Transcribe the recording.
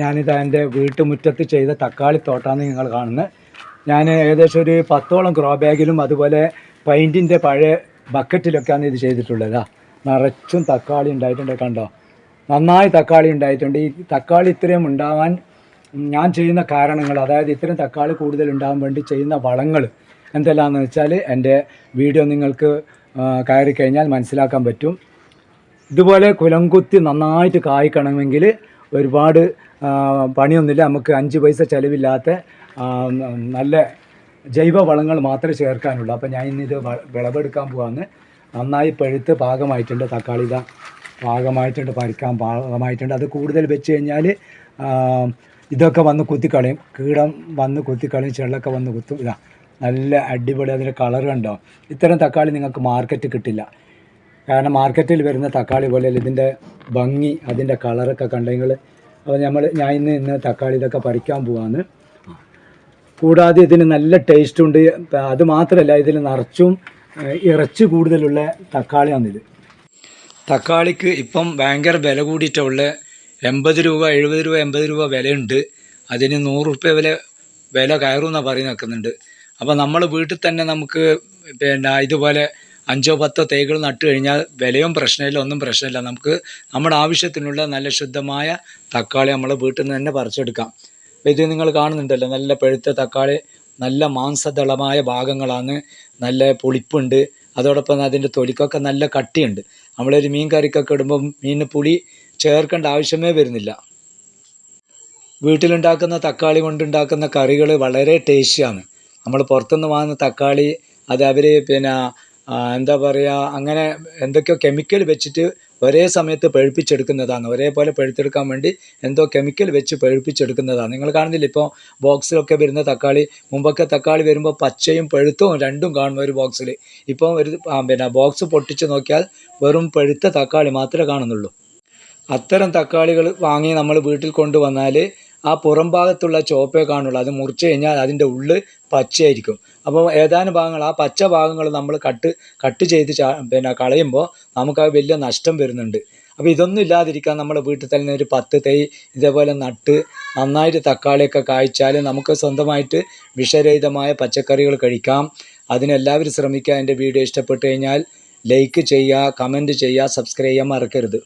ഞാനിത് എന്റെ വീട്ടുമുറ്റത്ത് ചെയ്ത തക്കാളി തോട്ടാണ് നിങ്ങൾ കാണുന്നത്. ഞാൻ ഏകദേശം ഒരു പത്തോളം ക്രോ ബാഗിലും അതുപോലെ പൈന്റിന്റെ പഴയ ബക്കറ്റിലൊക്കെയാണ് ഇത് ചെയ്തിട്ടുള്ളത്. നിറച്ചും തക്കാളി ഉണ്ടായിട്ടുണ്ട് കണ്ടോ? നന്നായി തക്കാളി ഉണ്ടായിട്ടുണ്ട്. ഈ തക്കാളി ഇത്രയും ഉണ്ടാവാൻ ഞാൻ ചെയ്യുന്ന കാരണങ്ങൾ അതായത് ഇത്രയും തക്കാളി കൂടുതൽ ഉണ്ടാകാൻ വേണ്ടി ചെയ്യുന്ന വളങ്ങൾ എന്തെല്ലാമെന്ന് വെച്ചാൽ എന്റെ വീഡിയോ നിങ്ങൾക്ക് കയറി കഴിഞ്ഞാൽ മനസ്സിലാക്കാൻ പറ്റും. ഇതുപോലെ കുലംകുത്തി നന്നായിട്ട് കായ്ക്കണമെങ്കിൽ ഒരുപാട് പണിയൊന്നുമില്ല. നമുക്ക് അഞ്ച് പൈസ ചിലവില്ലാത്ത നല്ല ജൈവ വളങ്ങൾ മാത്രമേ ചേർക്കാനുള്ളൂ. അപ്പോൾ ഞാൻ ഇന്നിത് വിളവെടുക്കാൻ പോകാമെന്ന് നന്നായി പഴുത്ത് പാകമായിട്ടുണ്ട്. തക്കാളി ഇതാ പാകമായിട്ടുണ്ട് പരിക്കാൻ പാകമായിട്ടുണ്ട്. അത് കൂടുതൽ വെച്ച് കഴിഞ്ഞാൽ ഇതൊക്കെ വന്ന് കുത്തിക്കളയും. കീടം വന്ന് കുത്തിക്കളയും ചെള്ളൊക്കെ വന്ന് കുത്തും. ഇതാ നല്ല അടിപൊളി അതിന്റെ കളർ കണ്ടോ? ഇത്തരം തക്കാളി നിങ്ങൾക്ക് മാർക്കറ്റ് കിട്ടില്ല. കാരണം മാർക്കറ്റിൽ വരുന്ന തക്കാളി പോലെ ഇതിന്റെ ഭംഗി അതിന്റെ കളറൊക്കെ കണ്ടെങ്കിൽ അപ്പോൾ നമ്മൾ ഞാൻ ഇന്ന് ഇന്ന് തക്കാളി ഇതൊക്കെ പറിക്കാൻ പോവാന്ന്. കൂടാതെ ഇതിന് നല്ല ടേസ്റ്റ് ഉണ്ട്. അത് മാത്രമല്ല ഇതിൽ നിറച്ചും ഇറച്ചി കൂടുതലുള്ള തക്കാളിയാണിത് തക്കാളിക്ക് ഇപ്പം ഭയങ്കര വില കൂടിയിട്ടുള്ള എൺപത് രൂപ എഴുപത് രൂപ എൺപത് രൂപ വിലയുണ്ട്. അതിന് നൂറ് റുപ്യ വില വില കയറുമെന്നാണ് പറഞ്ഞു നിൽക്കുന്നുണ്ട് അപ്പോൾ നമ്മൾ വീട്ടിൽ തന്നെ നമുക്ക് പിന്നെ ഇതുപോലെ അഞ്ചോ പത്തോ തൈകൾ നട്ടു കഴിഞ്ഞാൽ വിലയും പ്രശ്നമില്ല ഒന്നും പ്രശ്നമില്ല. നമുക്ക് നമ്മുടെ ആവശ്യത്തിനുള്ള നല്ല ശുദ്ധമായ തക്കാളി നമ്മൾ വീട്ടിൽ നിന്ന് തന്നെ പറിച്ചെടുക്കാം. ഇത് നിങ്ങൾ കാണുന്നുണ്ടല്ലോ നല്ല പഴുത്ത തക്കാളി നല്ല മാംസദളമായ ഭാഗങ്ങളാണ് നല്ല പുളിപ്പുണ്ട്. അതോടൊപ്പം അതിന്റെ തൊലിക്കൊക്കെ നല്ല കട്ടിയുണ്ട്. നമ്മളൊരു മീൻ കറിക്കൊക്കെ ഇടുമ്പോൾ മീനിന് പുളി ചേർക്കേണ്ട ആവശ്യമേ വരുന്നില്ല. വീട്ടിലുണ്ടാക്കുന്ന തക്കാളി കൊണ്ടുണ്ടാക്കുന്ന കറികൾ വളരെ ടേസ്റ്റിയാണ്. നമ്മൾ പുറത്തുനിന്ന് വാങ്ങുന്ന തക്കാളി അത് അവർ പിന്നെ എന്താ പറയുക അങ്ങനെ എന്തൊക്കെയോ കെമിക്കൽ വെച്ചിട്ട് ഒരേ സമയത്ത് പഴുപ്പിച്ചെടുക്കുന്നതാണ്. ഒരേപോലെ പഴുത്തെടുക്കാൻ വേണ്ടി എന്തോ കെമിക്കൽ വെച്ച് പഴുപ്പിച്ചെടുക്കുന്നതാണ്. നിങ്ങൾ കാണുന്നില്ല ഇപ്പോൾ ബോക്സിലൊക്കെ വരുന്ന തക്കാളി മുമ്പൊക്കെ തക്കാളി വരുമ്പോൾ പച്ചയും പഴുത്തവും രണ്ടും കാണും ഒരു ബോക്സിൽ ഇപ്പോൾ ഒരു പിന്നെ ബോക്സ് പൊട്ടിച്ച് നോക്കിയാൽ വെറും പഴുത്ത തക്കാളി മാത്രമേ കാണുന്നുള്ളൂ. അത്തരം തക്കാളികൾ വാങ്ങി നമ്മൾ വീട്ടിൽ കൊണ്ടുവന്നാൽ ആ പുറം ഭാഗത്തുള്ള ചുവപ്പെ കാണുള്ളൂ. അത് മുറിച്ച് കഴിഞ്ഞാൽ അതിന്റെ ഉള്ളിൽ പച്ചയായിരിക്കും. അപ്പോൾ ഏതാനും ഭാഗങ്ങൾ ആ പച്ച ഭാഗങ്ങൾ നമ്മൾ കട്ട് കട്ട് ചെയ്ത് പിന്നെ കളയുമ്പോൾ നമുക്ക് ആ വലിയ നഷ്ടം വരുന്നുണ്ട്. അപ്പോൾ ഇതൊന്നും ഇല്ലാതിരിക്കാൻ നമ്മൾ വീട്ടിൽ തന്നെ ഒരു പത്ത് തൈ ഇതേപോലെ നട്ട് നന്നായിട്ട് തക്കാളിയൊക്കെ കായ്ച്ചാൽ നമുക്ക് സ്വന്തമായിട്ട് വിഷരഹിതമായ പച്ചക്കറികൾ കഴിക്കാം. അതിനെല്ലാവരും ശ്രമിക്കുക. എന്റെ വീഡിയോ ഇഷ്ടപ്പെട്ടു കഴിഞ്ഞാൽ ലൈക്ക് ചെയ്യുക കമന്റ് ചെയ്യുക സബ്സ്ക്രൈബ് ചെയ്യാൻ മറക്കരുത്.